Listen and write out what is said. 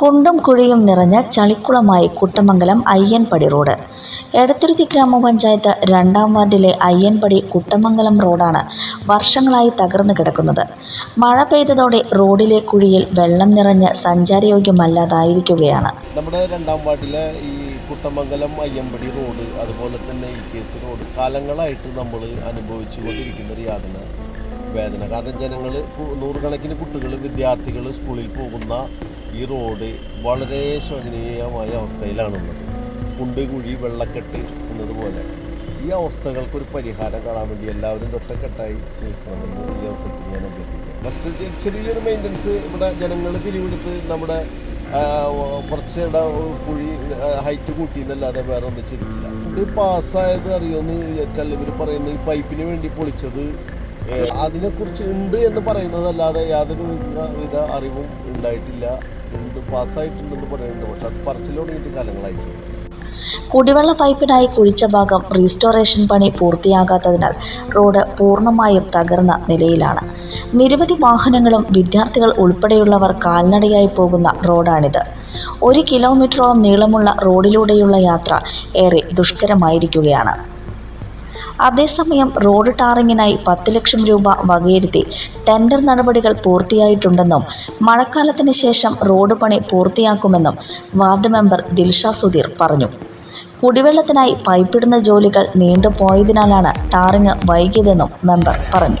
കുണ്ടും കുഴിയും നിറഞ്ഞ ചളിക്കുളമായി കുട്ടമംഗലം അയ്യൻപടി റോഡ്. എടത്തുരുത്തി ഗ്രാമപഞ്ചായത്ത് രണ്ടാം വാർഡിലെ അയ്യൻപടി കുട്ടമംഗലം റോഡാണ് വർഷങ്ങളായി തകർന്നു കിടക്കുന്നത്. മഴ പെയ്തതോടെ റോഡിലെ കുഴിയിൽ വെള്ളം നിറഞ്ഞ് സഞ്ചാരയോഗ്യമല്ലാതായിരിക്കുകയാണ്. നമ്മുടെ രണ്ടാം വാർഡിലെ ഈ കുട്ടമംഗലം അയ്യൻപടി റോഡ് അതുപോലെ തന്നെ ഈ കേസ് റോഡ് കാലങ്ങളായിട്ട് നമ്മൾ അനുഭവിച്ചുകൊണ്ടിരിക്കുന്ന ഒരു യാതന. വേദന കാരണം ജനങ്ങൾ നൂറുകണക്കിന് കുട്ടികൾ വിദ്യാർത്ഥികൾ സ്കൂളിൽ പോകുന്ന ഈ റോഡ് വളരെ ശോചനീയമായ അവസ്ഥയിലാണുള്ളത്. കുണ്ട് കുഴി വെള്ളക്കെട്ട് എന്നതുപോലെ ഈ അവസ്ഥകൾക്കൊരു പരിഹാരം കാണാൻ വേണ്ടി എല്ലാവരും തൊട്ടക്കെട്ടായി നിൽക്കണമെന്ന് ഈ അവസരത്തിൽ ഞാൻ അഭ്യർത്ഥിക്കാം ഫസ്റ്റ് ചെറിയൊരു മെയിന്റനൻസ് ഇവിടെ ജനങ്ങൾ പിരിവെടുത്ത് നമ്മുടെ കുറച്ച് കുഴി ഹൈറ്റ് കൂട്ടിയെന്നല്ലാതെ വേറെ ഒന്നും ചെയ്തിട്ടില്ല. ഇത് പാസ്സായത് അറിയുമെന്ന് വിചാരിച്ചാൽ ഇവർ പറയുന്നത് ഈ പൈപ്പിന് വേണ്ടി പൊളിച്ചത് അതിനെക്കുറിച്ച് ഉണ്ട് എന്ന് പറയുന്നതല്ലാതെ യാതൊരു വിധ അറിവും ഉണ്ടായിട്ടില്ല. കുടിവെള്ള പൈപ്പിനായി കുഴിച്ച ഭാഗം റീസ്റ്റോറേഷൻ പണി പൂർത്തിയാകാത്തതിനാൽ റോഡ് പൂർണമായും തകർന്ന നിലയിലാണ്. നിരവധി വാഹനങ്ങളും വിദ്യാർത്ഥികൾ ഉൾപ്പെടെയുള്ളവർ കാൽനടയായി പോകുന്ന റോഡാണിത്. ഒരു കിലോമീറ്ററോളം നീളമുള്ള റോഡിലൂടെയുള്ള യാത്ര ഏറെ ദുഷ്കരമായിരിക്കുകയാണ്. അതേസമയം റോഡ് ടാറിങ്ങിനായി പത്ത് ലക്ഷം രൂപ വകയിരുത്തി ടെൻഡർ നടപടികൾ പൂർത്തിയായിട്ടുണ്ടെന്നും മഴക്കാലത്തിന് ശേഷം റോഡ് പണി പൂർത്തിയാക്കുമെന്നും വാർഡ് മെമ്പർ ദിൽഷ സുധീർ പറഞ്ഞു. കുടിവെള്ളത്തിനായി പൈപ്പിടുന്ന ജോലികൾ നീണ്ടുപോയതിനാലാണ് ടാറിങ് വൈകിയതെന്നും മെമ്പർ പറഞ്ഞു.